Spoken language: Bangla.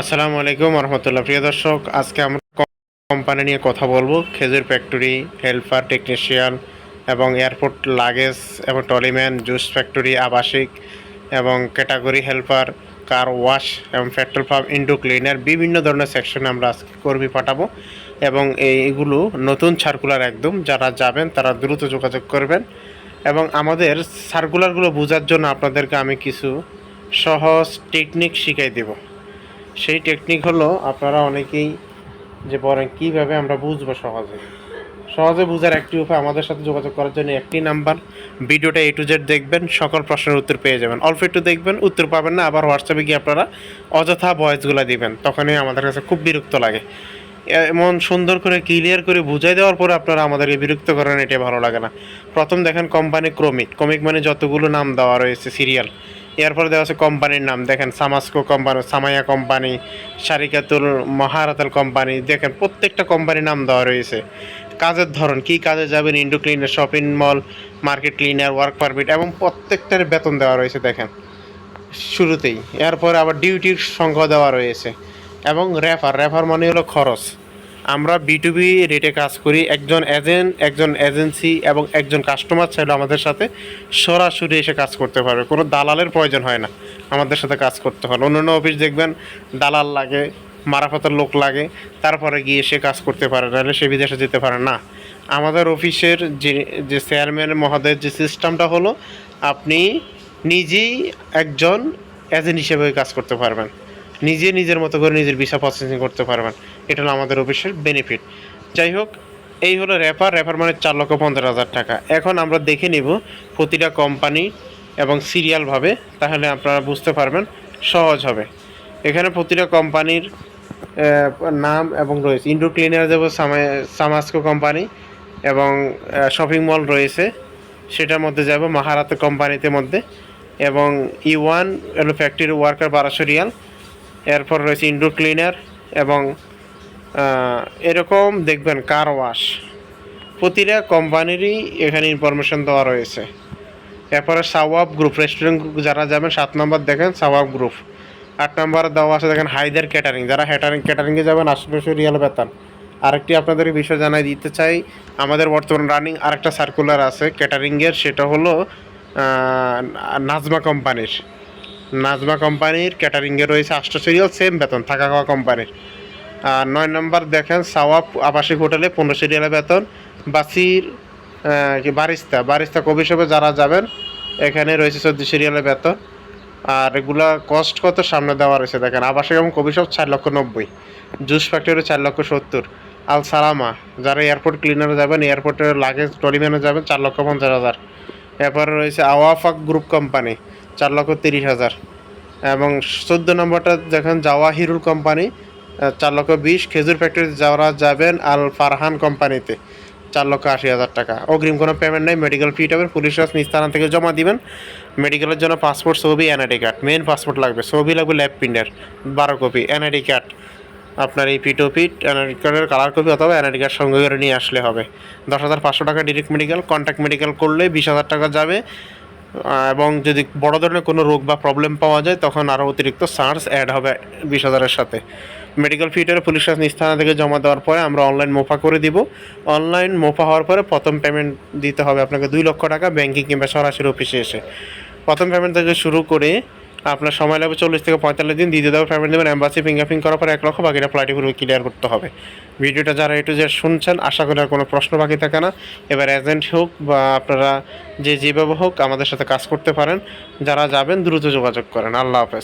আসসালামু আলাইকুম রহমতুল্লাহ। প্রিয় দর্শক, আজকে আমরা কোম্পানি নিয়ে কথা বলব। খেজুর ফ্যাক্টরি হেল্পার টেকনিশিয়ান এবং এয়ারপোর্ট লাগেজ এবং টলিম্যান জুস ফ্যাক্টরি আবাসিক এবং ক্যাটাগরি হেল্পার কার ওয়াশ এবং পেট্রোল পাম্প ইন্ডো ক্লিনার বিভিন্ন ধরনের সেকশনে আমরা আজকে কর্মী পাঠাবো এবং এইগুলো নতুন সার্কুলার একদম। যারা যাবেন, তারা দ্রুত যোগাযোগ করবেন এবং আমাদের সার্কুলারগুলো বোঝার জন্য আপনাদেরকে আমি কিছু সহজ টেকনিক শিখাই দেবো। সেই টেকনিক হলো আপনারা অনেকেই যে বলেন, কীভাবে আমরা বুঝব সহজে? সহজে বোঝার একটি উপায় আমাদের সাথে যোগাযোগ করার জন্য একটি নাম্বার। ভিডিওটা এ টু জেড দেখবেন, সকল প্রশ্নের উত্তর পেয়ে যাবেন। অল্প একটু দেখবেন, উত্তর পাবেন না, আবার হোয়াটসঅ্যাপে গিয়ে আপনারা অযথা ভয়েসগুলো দিবেন। তখনই আমাদের কাছে খুব বিরক্ত লাগে। এমন সুন্দর করে ক্লিয়ার করে বুঝাই দেওয়ার পরে আপনারা আমাদেরকে বিরক্ত করেন এটা ভালো লাগে না। প্রথম দেখেন কোম্পানি ক্রমিক ক্রমিক মানে যতগুলো নাম দেওয়া রয়েছে সিরিয়াল এরপরে দেওয়া আছে কোম্পানির নাম। দেখেন, সামাস্কো কোম্পানি, সামাইয়া কোম্পানি, শারিকাতুল মহারাতাল কোম্পানি, দেখেন, প্রত্যেকটা কোম্পানির নাম দেওয়া রয়েছে। কাজের ধরন, কি কাজে যাবেন? Indoor cleaner, shopping mall, market cleaner, work permit এবং প্রত্যেকটার বেতন দেওয়া রয়েছে, দেখেন, শুরুতেই। এরপরে আবার ডিউটির সংখ্যা দেওয়া রয়েছে এবং রেফার। রেফার মানে হলো খরচ। আমরা বি টু রেটে কাজ করি, একজন এজেন্ট একজন এজেন্সি এবং একজন কাস্টমার চাইলে আমাদের সাথে সরাসরি এসে কাজ করতে পারবে। কোনো দালালের প্রয়োজন হয় না, আমাদের সাথে কাজ করতে হয়। অন্যান্য অফিস দেখবেন দালাল লাগে, মারাফতের লোক লাগে, তারপরে গিয়ে সে কাজ করতে পারে, নাহলে সে বিদেশে যেতে পারে না। আমাদের অফিসের যে যে চেয়ারম্যান মহোদয়ের যে সিস্টেমটা হলো, আপনি নিজেই একজন এজেন্ট হিসেবে কাজ করতে পারবেন। নিজে নিজের মতো করে নিজের ভিসা প্রসেসিং করতে পারবেন। এটা হলো আমাদের অফিসের বেনিফিট যাই হোক, এই হলো রেফার রেফার মানে চার লক্ষ পঞ্চাশ হাজার টাকা। এখন আমরা দেখে নিব প্রতিটা কোম্পানি এবং সিরিয়ালভাবে তাহলে আপনারা বুঝতে পারবেন, সহজ হবে। এখানে প্রতিটা কোম্পানির নাম এবং রয়েছে। ইন্ডো ক্লিনার যাব সামাস্কো কোম্পানি এবং শপিং মল রয়েছে। সেটার মধ্যে যাব মহারাতে কোম্পানিতে মধ্যে। এবং ই ওয়ান ফ্যাক্টরি ওয়ার্কার বারোশো রিয়াল। এরপর রয়েছে ইন্ডো ক্লিনার এবং এরকম দেখবেন কার ওয়াশ প্রতিটা কোম্পানিরই এখানে ইনফরমেশন দেওয়া রয়েছে। এরপরে সাওয়াব গ্রুপ রেস্টুরেন্ট যারা যাবেন, সাত নম্বর দেখেন সাওয়াব গ্রুপ আট নম্বর দেওয়া আছে দেখেন হাইদার ক্যাটারিং যারা হ্যাটারিং ক্যাটারিংয়ে যাবেন, আশেপাশে রিয়াল বেতন আরেকটি আপনাদের বিষয় জানাই দিতে চাই, আমাদের বর্তমান রানিং আরেকটা সার্কুলার আছে ক্যাটারিংয়ের সেটা হলো নাজমা কোম্পানির নাজমা কোম্পানির ক্যাটারিংয়ে রয়েছে আটশো সিরিয়াল, সেম বেতন, থাকা খাওয়া কোম্পানির। আর নয় নম্বর দেখেন, সাওয়াব আবাসিক হোটেলে পনেরো সিরিয়ালের বেতন। বাসির কি বারিস্তা বারিস্তা কবি শপে যারা যাবেন, এখানে রয়েছে চোদ্দ সিরিয়ালের বেতন। আর এগুলা কস্ট কত? সামনে দেওয়া রয়েছে, দেখেন। আবাসিক এবং কবি শপ চার লক্ষ নব্বই। জুস ফ্যাক্টরি চার লক্ষ সত্তর। আল সালামা, যারা এয়ারপোর্ট ক্লিনারে যাবেন এয়ারপোর্টের লাগেজ টলিম্যানে যাবেন, চার লক্ষ পঞ্চাশ হাজার। এরপরে রয়েছে আওয়াফাক গ্রুপ কোম্পানি চার লক্ষ তিরিশ হাজার। এবং চোদ্দ নম্বরটা দেখেন জাওয়াহিরুল কোম্পানি চার লক্ষ বিশ। খেজুর ফ্যাক্টরি যারা যাবেন আল ফারহান কোম্পানিতে, চার লক্ষ আশি হাজার টাকা। অগ্রিম কোনো পেমেন্ট নেই মেডিকেল ফি টাবেন, পুলিশ থানা থেকে জমা দিবেন। মেডিকেলের জন্য পাসপোর্ট ছবি এনআইডি কার্ড মেন পাসপোর্ট লাগবে, ছবি লাগবে ল্যাব প্রিন্টার বারো কপি এনআইডি কার্ড আপনার এই পিট পিট এনআইডি কার্ডের কালার কপি অথবা এনআইডি কার্ড সঙ্গে করে নিয়ে আসলে হবে। দশ হাজার পাঁচশো টাকা ডিরেক্ট মেডিকেল কন্ট্যাক্ট মেডিকেল করলে বিশ হাজার টাকা যাবে। এবং যদি বড় ধরনের কোনো রোগ বা প্রবলেম পাওয়া যায়, তখন আরও অতিরিক্ত চার্জ অ্যাড হবে বিশ হাজারের সাথে। মেডিকেল ফিটারে পুলিশ স্টেশন থানা থেকে জমা দেওয়ার পরে আমরা অনলাইন মোফা করে দিব। অনলাইন মোফা হওয়ার পরে প্রথম পেমেন্ট দিতে হবে আপনাকে দুই লক্ষ টাকা ব্যাঙ্কিং কিংবা সরাসরি অফিসে এসে। প্রথম পেমেন্ট থেকে শুরু করে আপনার সময় লাগবে চল্লিশ থেকে পঁয়তাল্লিশ দিন। দ্বিতীয় দেবে পেমেন্ট দেবেন। অ্যাম্বাসি ফিঙ্গারপ্রিং করার পর এক লক্ষ বাকিটা ফ্লাইটে পুরো ক্লিয়ার করতে হবে। ভিডিওটা যারা একটু যে শুনছেন, আশা করি আর কোনো প্রশ্ন বাকি থাকে না। এবার এজেন্ট হোক বা আপনারা যে যেভাবে হোক আমাদের সাথে কাজ করতে পারেন। যারা যাবেন, দ্রুত যোগাযোগ করেন। আল্লাহ হাফেজ।